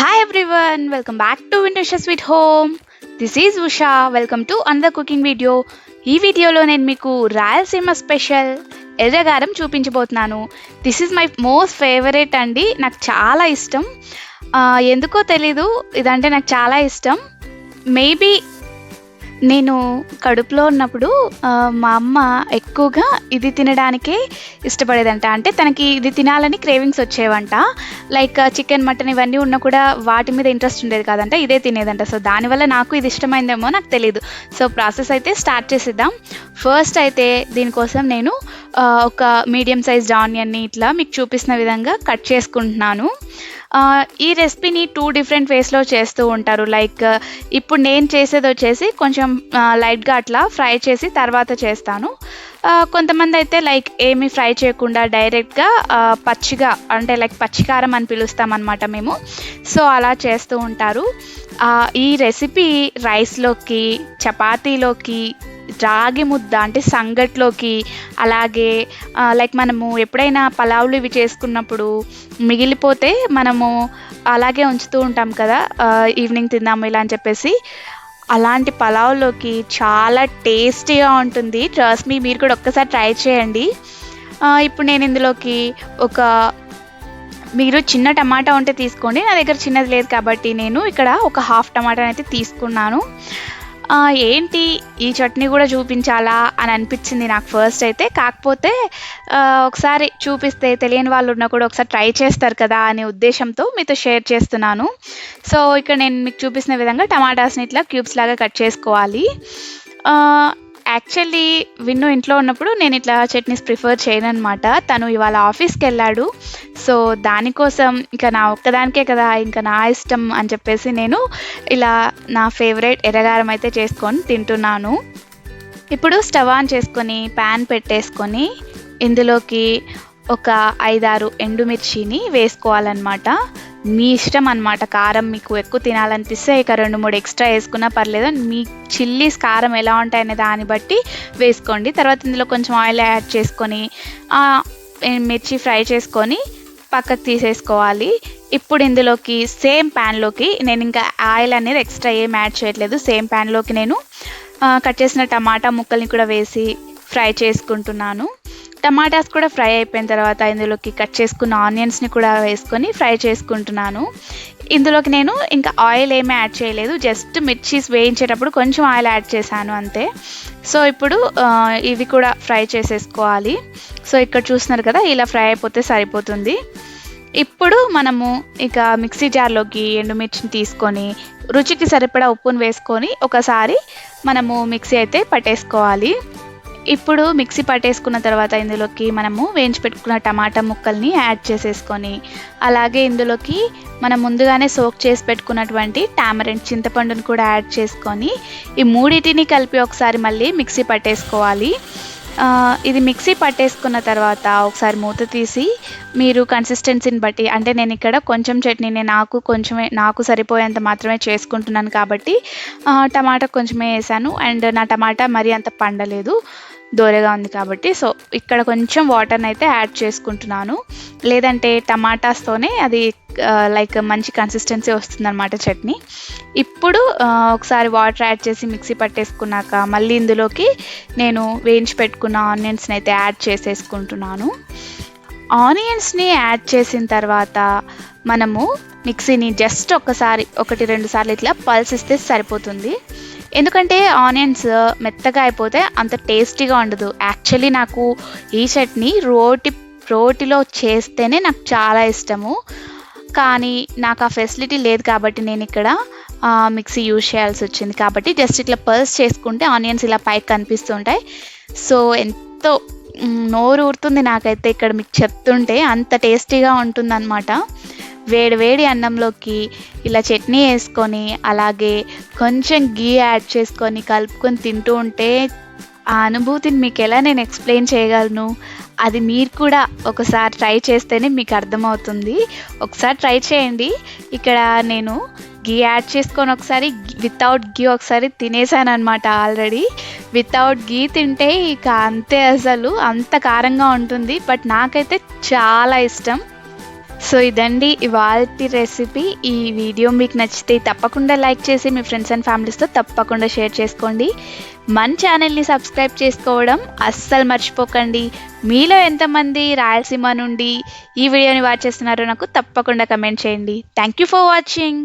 Hi everyone welcome back to Winter sweet home this is Usha welcome to అందర్ cooking video ఈ వీడియోలో నేను మీకు రాయలసీమ స్పెషల్ ఎర్రగారం చూపించబోతున్నాను. This is my most favourite అండి. నాకు చాలా ఇష్టం. ఎందుకో తెలీదు. ఇదంటే నాకు చాలా ఇష్టం. మేబీ నేను కడుపులో ఉన్నప్పుడు మా అమ్మ ఎక్కువగా ఇది తినడానికే ఇష్టపడేదంట. అంటే తనకి ఇది తినాలని క్రేవింగ్స్ వచ్చేవంట. లైక్ చికెన్ మటన్ ఇవన్నీ ఉన్నా కూడా వాటి మీద ఇంట్రెస్ట్ ఉండేది కాదంట. ఇదే తినేదంట. సో దానివల్ల నాకు ఇది ఇష్టమైందేమో నాకు తెలియదు సో ప్రాసెస్ అయితే స్టార్ట్ చేసేద్దాం. ఫస్ట్ అయితే దీనికోసం నేను ఒక మీడియం సైజ్డ్ ఆనియన్ని ఇట్లా మీకు చూపిస్తున్న విధంగా కట్ చేసుకుంటున్నాను. ఈ రెసిపీని టూ డిఫరెంట్ వేస్లో చేస్తూ ఉంటారు. లైక్ ఇప్పుడు నేను చేసేది వచ్చేసి కొంచెం లైట్గా అట్లా ఫ్రై చేసి తర్వాత చేస్తాను. కొంతమంది అయితే లైక్ ఏమి ఫ్రై చేయకుండా డైరెక్ట్గా పచ్చిగా అంటే లైక్ పచ్చికారం అని పిలుస్తామన్నమాట మేము. సో అలా చేస్తూ ఉంటారు. ఈ రెసిపీ రైస్లోకి చపాతీలోకి రాగి ముద్ద అంటే సంగట్లోకి అలాగే లైక్ మనము ఎప్పుడైనా పలావులు ఇవి చేసుకున్నప్పుడు మిగిలిపోతే మనము అలాగే ఉంచుతూ ఉంటాం కదా ఈవినింగ్ తిందాము ఇలా అని చెప్పేసి. అలాంటి పలావ్లోకి చాలా టేస్టీగా ఉంటుంది. ట్రస్ట్ మీ మీరు కూడా ఒక్కసారి ట్రై చేయండి. ఇప్పుడు నేను ఇందులోకి ఒక మీరు చిన్న టమాటా ఉంటే తీసుకోండి. నా దగ్గర చిన్నది లేదు కాబట్టి నేను ఇక్కడ ఒక హాఫ్ టమాటా అయితే తీసుకున్నాను. ఏంటి? ఈ చట్నీ కూడా చూపించాలా? అని అనిపించింది నాకు ఫస్ట్ అయితే. కాకపోతే ఒకసారి చూపిస్తే తెలియని వాళ్ళు ఉన్నా కూడా ఒకసారి ట్రై చేస్తారు కదా అనే ఉద్దేశంతో మీతో షేర్ చేస్తున్నాను. సో ఇక్కడ నేను మీకు చూపిస్తున్న విధంగా టమాటాస్ని ఇట్లా క్యూబ్స్ లాగా కట్ చేసుకోవాలి. యాక్చువల్లీ విన్ను ఇంట్లో ఉన్నప్పుడు నేను ఇట్లా చట్నీస్ ప్రిఫర్ చేయను అనమాట తను ఇవాళ ఆఫీస్కి వెళ్ళాడు సో దానికోసం ఇంకా నా ఒక్కదానికే కదా ఇంకా నా ఇష్టం అని చెప్పేసి నేను ఇలా నా ఫేవరెట్ ఎర్రగారం అయితే చేసుకొని తింటున్నాను. ఇప్పుడు స్టవ్ ఆన్ చేసుకొని ప్యాన్ పెట్టేసుకొని ఇందులోకి ఒక ఐదారు ఎండుమిర్చిని వేసుకోవాలన్నమాట. మీ ఇష్టం అన్నమాట. కారం మీకు ఎక్కువ తినాలనిపిస్తే ఇక రెండు మూడు ఎక్స్ట్రా వేసుకున్నా పర్లేదు. మీ చిల్లీస్ కారం ఎలా ఉంటాయనే దాన్ని బట్టి వేసుకోండి. తర్వాత ఇందులో కొంచెం ఆయిల్ యాడ్ చేసుకొని మిర్చి ఫ్రై చేసుకొని పక్కకు తీసేసుకోవాలి. ఇప్పుడు ఇందులోకి సేమ్ ప్యాన్లోకి నేను ఇంకా ఆయిల్ అనేది ఎక్స్ట్రా ఏం యాడ్ చేయట్లేదు. సేమ్ ప్యాన్లోకి నేను కట్ చేసిన టమాటా ముక్కల్ని కూడా వేసి ఫ్రై చేసుకుంటున్నాను. టమాటాస్ కూడా ఫ్రై అయిపోయిన తర్వాత ఇందులోకి కట్ చేసుకున్న ఆనియన్స్ని కూడా వేసుకొని ఫ్రై చేసుకుంటున్నాను. ఇందులోకి నేను ఇంకా ఆయిల్ ఏమీ యాడ్ చేయలేదు. జస్ట్ మిర్చీస్ వేయించేటప్పుడు కొంచెం ఆయిల్ యాడ్ చేశాను అంతే. సో ఇప్పుడు ఇవి కూడా ఫ్రై చేసేసుకోవాలి. సో ఇక్కడ చూస్తున్నారు కదా ఇలా ఫ్రై అయిపోతే సరిపోతుంది. ఇప్పుడు మనము ఇక మిక్సీ జార్లోకి ఎండుమిర్చిని తీసుకొని రుచికి సరిపడా ఉప్పును వేసుకొని ఒకసారి మనము మిక్సీ అయితే పట్టేసుకోవాలి. ఇప్పుడు మిక్సీ పట్టేసుకున్న తర్వాత ఇందులోకి మనము వేయించి పెట్టుకున్న టమాటా ముక్కల్ని యాడ్ చేసేసుకొని అలాగే ఇందులోకి మనం ముందుగానే సోక్ చేసి పెట్టుకున్నటువంటి టామరెంట్ చింతపండుని కూడా యాడ్ చేసుకొని ఈ మూడింటిని కలిపి ఒకసారి మళ్ళీ మిక్సీ పట్టేసుకోవాలి. ఇది మిక్సీ పట్టేసుకున్న తర్వాత ఒకసారి మూత తీసి మీరు కన్సిస్టెన్సీని బట్టి అంటే నేను ఇక్కడ కొంచెం చట్నీని నాకు కొంచెమే నాకు సరిపోయేంత మాత్రమే చేసుకుంటున్నాను కాబట్టి టమాటా కొంచెమే వేసాను. అండ్ నా టమాటా మరీ అంత పండలేదు. దోరగా ఉంది కాబట్టి సో ఇక్కడ కొంచెం వాటర్ని అయితే యాడ్ చేసుకుంటున్నాను. లేదంటే టమాటాస్తోనే అది లైక్ మంచి కన్సిస్టెన్సీ వస్తుందన్నమాట చట్నీ. ఇప్పుడు ఒకసారి వాటర్ యాడ్ చేసి మిక్సీ పట్టేసుకున్నాక మళ్ళీ ఇందులోకి నేను వేయించి పెట్టుకున్న ఆనియన్స్ని అయితే యాడ్ చేసేసుకుంటున్నాను. ఆనియన్స్ని యాడ్ చేసిన తర్వాత మనము మిక్సీని జస్ట్ ఒకసారి ఒకటి రెండు సార్లు ఇట్లా పల్స్ ఇస్తే సరిపోతుంది. ఎందుకంటే ఆనియన్స్ మెత్తగా అయిపోతే అంత టేస్టీగా ఉండదు. యాక్చువల్లీ నాకు ఈ చట్నీ రోటి రోటిలో చేస్తేనే నాకు చాలా ఇష్టము. కానీ నాకు ఆ ఫెసిలిటీ లేదు కాబట్టి నేను ఇక్కడ మిక్సీ యూజ్ చేయాల్సి వచ్చింది. కాబట్టి జస్ట్ ఇట్లా పర్స్ చేసుకుంటే ఆనియన్స్ ఇలా పైకి కనిపిస్తుంటాయి. సో ఎంతో నోరు ఊరుతుంది నాకైతే ఇక్కడ మీకు చెప్తుంటే. అంత టేస్టీగా ఉంటుందన్నమాట. వేడి వేడి అన్నంలోకి ఇలా చట్నీ వేసుకొని అలాగే కొంచెం గీ యాడ్ చేసుకొని కలుపుకొని తింటూ ఉంటే ఆ అనుభూతిని మీకు ఎలా నేను ఎక్స్ప్లెయిన్ చేయగలను? అది మీరు కూడా ఒకసారి ట్రై చేస్తేనే మీకు అర్థమవుతుంది. ఒకసారి ట్రై చేయండి. ఇక్కడ నేను గీ యాడ్ చేసుకొని ఒకసారి వితౌట్ గీ ఒకసారి తినేసాను అనమాట ఆల్రెడీ. వితౌట్ గీ తింటే ఇక అంతే అసలు అంత కారంగా ఉంటుంది. బట్ నాకైతే చాలా ఇష్టం. సో ఇదండి ఇవాళ రెసిపీ ఈ వీడియో మీకు నచ్చితే తప్పకుండా లైక్ చేసి మీ ఫ్రెండ్స్ అండ్ ఫ్యామిలీస్తో తప్పకుండా షేర్ చేసుకోండి. మన ఛానల్ని సబ్స్క్రైబ్ చేసుకోవడం అస్సలు మర్చిపోకండి. మీలో ఎంతమంది రాయలసీమ నుండి ఈ వీడియోని వాచ్ చేస్తున్నారో నాకు తప్పకుండా కమెంట్ చేయండి. Thank you for watching